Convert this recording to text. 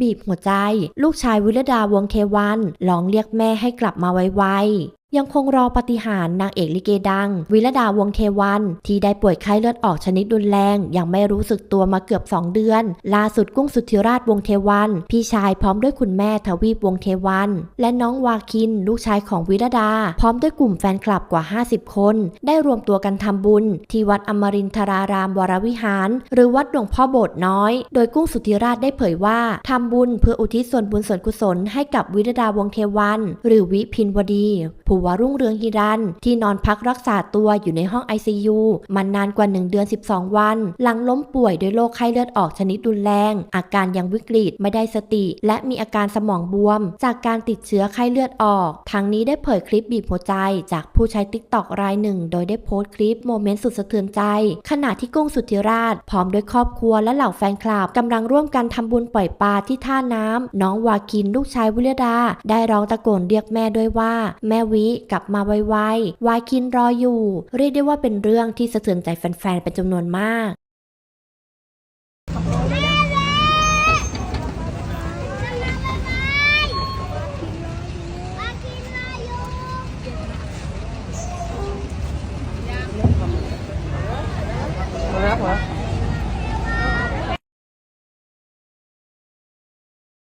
บีบหัวใจ ลูกชายวิรดาวงเทวันร้องเรียกแม่ให้กลับมาไว ยังคงรอปฏิหารนางเอกลิเกดัง วิรดาวงเทวัน ที่ได้ป่วยไข้เลือดออกชนิดรุนแรง ยังไม่รู้สึกตัวมาเกือบ 2 เดือน ล่าสุดกุ้งสุทธิราชวงเทวัน พี่ชายพร้อมด้วยคุณแม่ทวีปวงเทวัน และน้องวาคิน ลูกชายของวิรดา พร้อมด้วยกลุ่มแฟนคลับกว่า 50 คน ได้รวมตัวกันทำบุญ ที่วัดอมรินทรารามวรวิหาร หรือวัดหลวงพ่อโบสถ์น้อย โดยกุ้งสุทธิราชได้เผยว่าทำบุญเพื่ออุทิศส่วนบุญส่วนกุศลให้กับวิรดาวงเทวัน หรือวิพินวดีผู้วรุ่งเรืองฮิรัน ที่นอนพักรักษาตัวอยู่ในห้อง ICU มันานกว่า 1 เดือน 12 วัน หลังล้มป่วยด้วยโรคไข้เลือดออกชนิดรุนแรง อาการยังวิกฤตไม่ได้สติ และมีอาการสมองบวม จากการติดเชื้อไข้เลือดออกทั้งนี้ได้เผยคลิปบีบหัวใจ จากผู้ใช้ติ๊กตอกรายหนึ่ง โดยได้โพสต์คลิปโมเมนต์สุดสะเทือนใจ ขณะที่กุ้งสุทธิราช พร้อมด้วยครอบครัวและเหล่าแฟนคลับกำลังร่วมกันทำบุญปล่อยปลาที่ท่าน้ำน้องวาคินลูกชายวิรดา ได้ร้องตะโกนเรียกแม่ด้วยว่า แม่วิกลับมาไวๆวายคินรออยู่ เรียกได้ว่าเป็นเรื่องที่สะเทือนใจแฟนๆเป็นจำนวนมากรักเหรอ